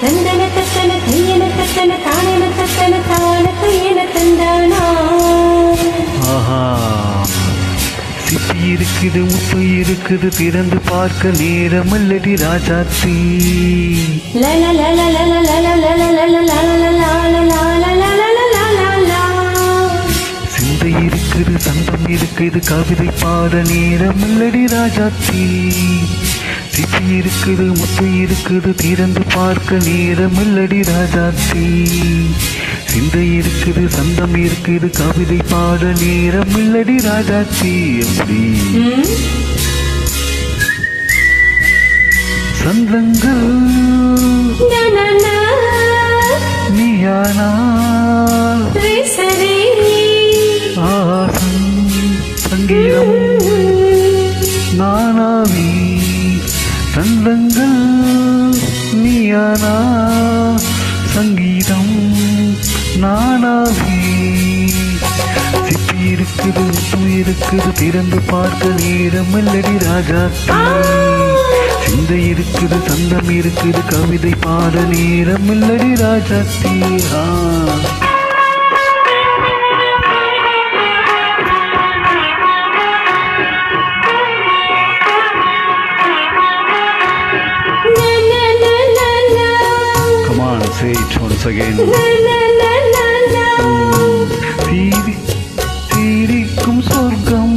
தந்தன தத்தன தையன தத்தன தானன தத்தன தான தையன தந்தானா ஆஹா. சிப்பி இருக்குது முத்து இருக்குது திறந்து பார்க்க நேரம் அல்லடி ராஜாத்தி. சிந்தை இருக்குது சந்தம் இருக்குது கவிதை பாட நேரம் அல்லடி ராஜாத்தி. சிப்பி இருக்குது முத்து இருக்குது திறந்து பார்க்க நேரமில்லடி ராஜாத்தி சிந்தை இருக்குது சந்தம் இருக்குது கவிதை பாட நேரமில்லடி ராஜாத்தி எப்படி? நீயானா சங்கீதம் நானாவே சிப்பி இருக்குது உப்பு இருக்குது திறந்து பார்க்க நேரம் இல்லடி ராஜா. சிந்தை இருக்குது சந்தம் இருக்குது கவிதை பாட நேரம் இல்லடி ராஜா தீரா. Once again. தீரிக்கும் சொர்க்கம்.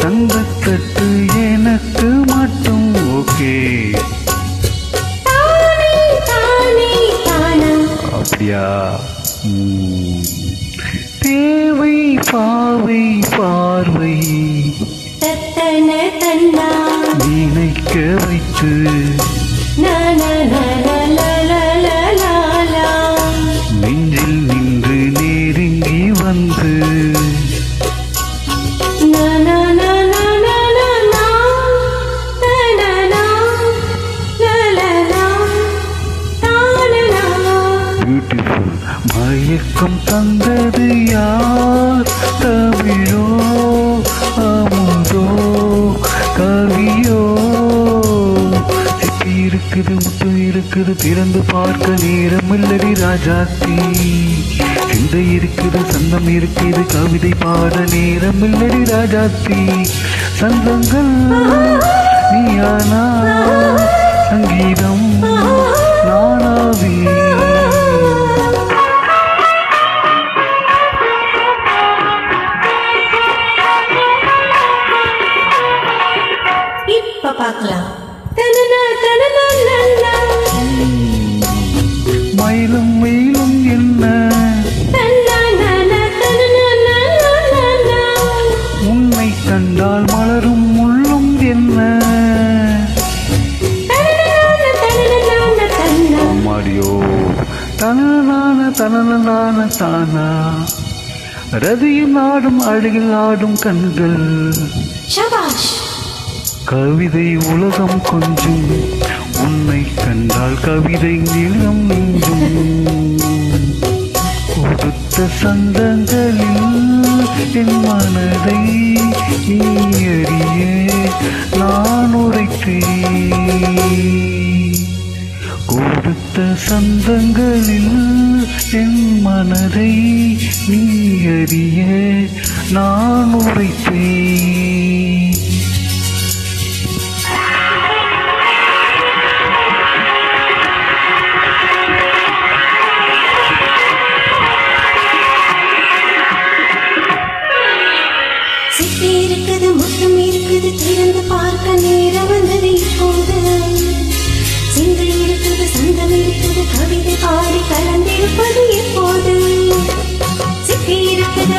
தங்கத்தட்டு எனக்கு மட்டும் ஓகே. அப்படியா? தேவை பாவை பார்வை. 嗯 இருக்குது திறந்து பார்க்க நேரம் இல்லடி ராஜாத்தி. சிந்தை இருக்குது சந்தம் இருக்குது கவிதை பாட நேரம் இல்லடி ராஜாத்தி சந்தங்கள் நீயானா சங்கீதம் கண்டால் மலரும் முள்ளும் என்ன? அம்மாடியோ தனனான தனனான தானா? ரதியில் ஆடும் அழகில் ஆடும் கண்கள். கவிதை உலகம் கொஞ்சம் உன்னை கண்டால் கவிதை நிலம் நெஞ்சும் கொடுத்த சந்தங்களில் என் மனதை நீ அறிய நான் உரைத்தேன். கொடுத்த சந்தங்களில் என் மனதை நீ அறிய நான் உரைத்தேன். சொந்தமிருப்பது கவிதை பாடி கலந்திருப்பது எப்போது சிக்கியிருப்பது